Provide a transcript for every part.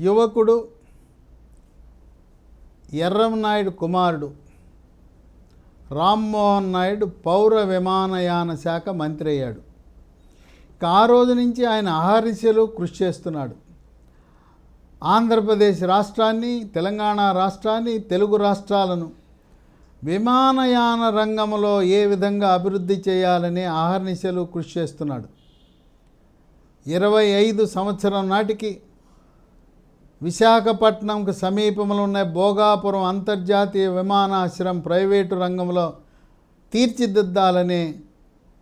యువకుడు ఎర్రంనాయుడు కుమారుడు రామ్మోహన్ నాయుడు పౌర విమానయాన శాఖ మంత్రి అయ్యాడు. ఇక ఆ రోజు నుంచి ఆయన అహర్నిశలు కృషి చేస్తున్నాడు. ఆంధ్రప్రదేశ్ రాష్ట్రాన్ని తెలంగాణ రాష్ట్రాన్ని తెలుగు రాష్ట్రాలను విమానయాన రంగంలో ఏ విధంగా అభివృద్ధి చేయాలని అహర్నిశలు కృషి చేస్తున్నాడు. ఇరవై ఐదు సంవత్సరం నాటికి విశాఖపట్నంకు సమీపంలో ఉన్న భోగాపురం అంతర్జాతీయ విమానాశ్రయం ప్రైవేటు రంగంలో తీర్చిదిద్దాలని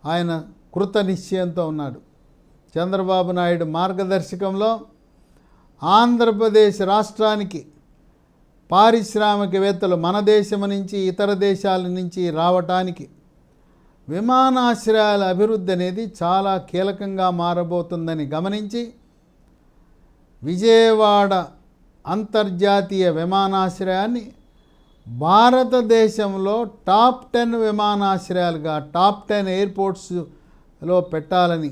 ఆయన కృత నిశ్చయంతో ఉన్నాడు. చంద్రబాబు నాయుడు మార్గదర్శకంలో ఆంధ్రప్రదేశ్ రాష్ట్రానికి పారిశ్రామికవేత్తలు మన దేశం నుంచి ఇతర దేశాల నుంచి రావటానికి విమానాశ్రయాల అభివృద్ధి అనేది చాలా కీలకంగా మారబోతుందని గమనించి విజయవాడ అంతర్జాతీయ విమానాశ్రయాన్ని భారతదేశంలో టాప్ టెన్ విమానాశ్రయాలుగా టాప్ టెన్ ఎయిర్పోర్ట్స్లో పెట్టాలని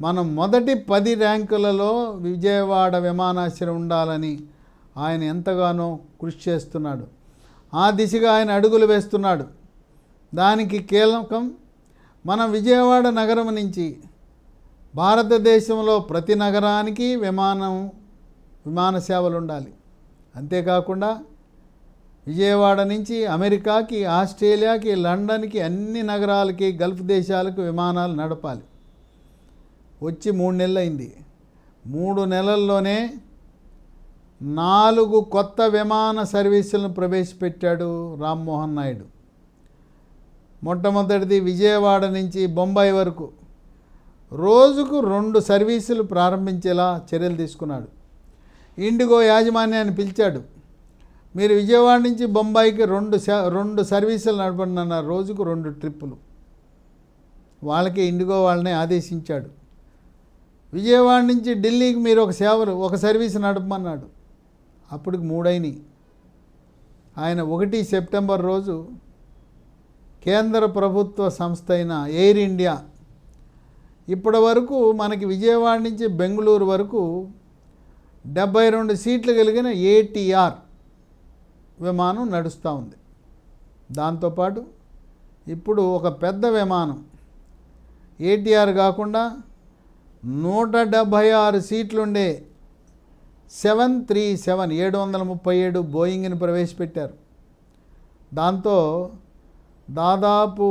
మనం మొదటి పది ర్యాంకులలో విజయవాడ విమానాశ్రయం ఉండాలని ఆయన ఎంతగానో కృషి చేస్తున్నాడు. ఆ దిశగా ఆయన అడుగులు వేస్తున్నాడు. దానికి కీలకం మన విజయవాడ నగరం నుంచి భారతదేశంలో ప్రతి నగరానికి విమానం విమాన సేవలు ఉండాలి అంతేకాకుండా విజయవాడ నుంచి అమెరికాకి ఆస్ట్రేలియాకి లండన్కి అన్ని నగరాలకి గల్ఫ్ దేశాలకు విమానాలు నడపాలి. వచ్చి మూడు నెలలు అయింది మూడు నెలల్లోనే నాలుగు కొత్త విమాన సర్వీసులను ప్రవేశపెట్టాడు రామ్మోహన్ నాయుడు. మొట్టమొదటిది విజయవాడ నుంచి బొంబాయి వరకు. రోజుకు రెండు సర్వీసులు ప్రారంభించేలా చర్యలు తీసుకున్నాడు. ఇండిగో యాజమాన్యాన్ని పిలిచాడు. మీరు విజయవాడ నుంచి బొంబాయికి రెండు స- రెండు సర్వీసులు నడపండి అన్నారు రోజుకు రెండు ట్రిప్పులు. వాళ్ళకి ఇండిగో వాళ్ళని ఆదేశించాడు. విజయవాడ నుంచి ఢిల్లీకి మీరు ఒక సేవలు ఒక సర్వీస్ నడపమన్నాడు. అప్పటికి మూడైనవి ఆయన ఒకటి సెప్టెంబర్ రోజు కేంద్ర ప్రభుత్వ సంస్థ అయిన ఎయిర్ ఇండియా ఇప్పటి వరకు మనకి విజయవాడ నుంచి బెంగళూరు వరకు డెబ్బై రెండు సీట్లు కలిగిన ఏటీఆర్ విమానం నడుస్తూ ఉంది. దాంతోపాటు ఇప్పుడు ఒక పెద్ద విమానం ఏటీఆర్ కాకుండా నూట డెబ్భై ఆరు సీట్లుండే సెవెన్ త్రీ సెవెన్ ఏడు వందల ముప్పై ఏడు బోయింగ్ని ప్రవేశపెట్టారు. దాంతో దాదాపు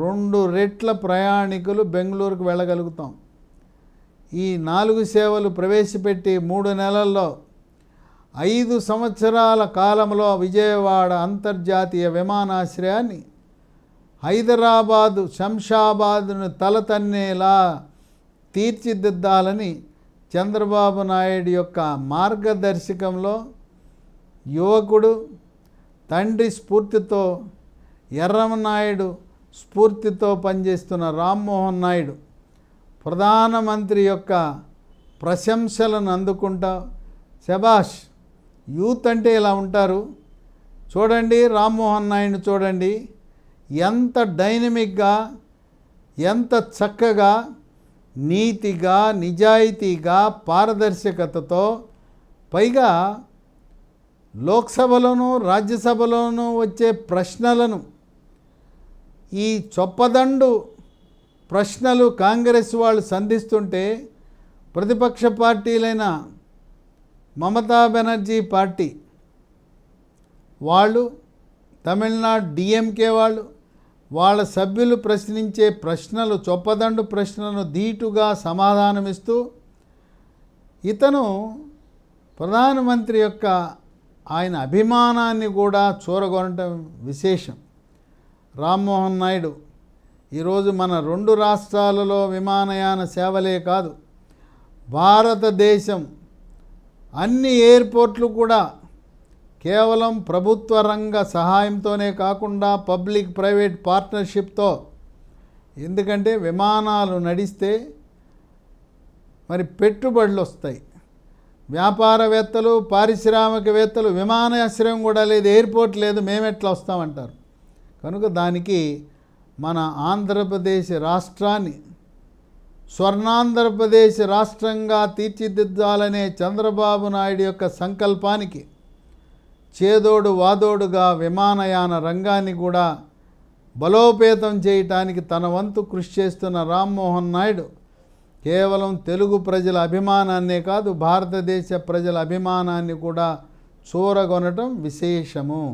రెండు రెట్ల ప్రయాణికులు బెంగళూరుకు వెళ్ళగలుగుతాం. ఈ నాలుగు సేవలు ప్రవేశపెట్టి మూడు నెలల్లో ఐదు సంవత్సరాల కాలంలో విజయవాడ అంతర్జాతీయ విమానాశ్రయాన్ని హైదరాబాదు శంషాబాదును తలతన్నేలా తీర్చిదిద్దాలని చంద్రబాబు నాయుడు యొక్క మార్గదర్శకంలో యువకుడు తండ్రి స్ఫూర్తితో ఎర్రమనాయుడు స్ఫూర్తితో పనిచేస్తున్న రామ్మోహన్ నాయుడు ప్రధానమంత్రి యొక్క ప్రశంసలను అందుకుంటా. శబాష్ యూత్ అంటే ఇలా ఉంటారు. చూడండి రామ్మోహన్ నాయుడు చూడండి. ఎంత డైనమిక్గా ఎంత చక్కగా నీతిగా నిజాయితీగా పారదర్శకతతో పైగా లోక్సభలోనూ రాజ్యసభలోనూ వచ్చే ప్రశ్నలను ఈ చొప్పదండు ప్రశ్నలు కాంగ్రెస్ వాళ్ళు సంధిస్తుంటే ప్రతిపక్ష పార్టీలైన మమతా బెనర్జీ పార్టీ వాళ్ళు తమిళనాడు డిఎంకే వాళ్ళు వాళ్ళ సభ్యులు ప్రశ్నించే ప్రశ్నలు చొప్పదండు ప్రశ్నలను ధీటుగా సమాధానమిస్తూ ఇతను ప్రధానమంత్రి యొక్క ఆయన అభిమానాన్ని కూడా చూరగొనటం విశేషం. రామ్మోహన్ నాయుడు ఈరోజు మన రెండు రాష్ట్రాలలో విమానయాన సేవలే కాదు భారతదేశం అన్ని ఎయిర్పోర్ట్లు కూడా కేవలం ప్రభుత్వ రంగ సహాయంతోనే కాకుండా పబ్లిక్ ప్రైవేట్ పార్ట్నర్షిప్తో. ఎందుకంటే విమానాలు నడిస్తే మరి పెట్టుబడులు వస్తాయి. వ్యాపారవేత్తలు పారిశ్రామికవేత్తలు విమానాశ్రయం కూడా లేదు ఎయిర్పోర్ట్ లేదు మేమెట్లా వస్తామంటారు? కనుక దానికి మన ఆంధ్రప్రదేశ్ రాష్ట్రాన్ని స్వర్ణాంధ్రప్రదేశ్ రాష్ట్రంగా తీర్చిదిద్దాలనే చంద్రబాబు నాయుడు యొక్క సంకల్పానికి చేదోడు వాదోడుగా విమానయాన రంగాన్ని కూడా బలోపేతం చేయటానికి తన వంతు కృషి చేస్తున్న రామ్మోహన్ నాయుడు కేవలం తెలుగు ప్రజల అభిమానాన్నే కాదు భారతదేశ ప్రజల అభిమానాన్ని కూడా చూరగొనటం విశేషము.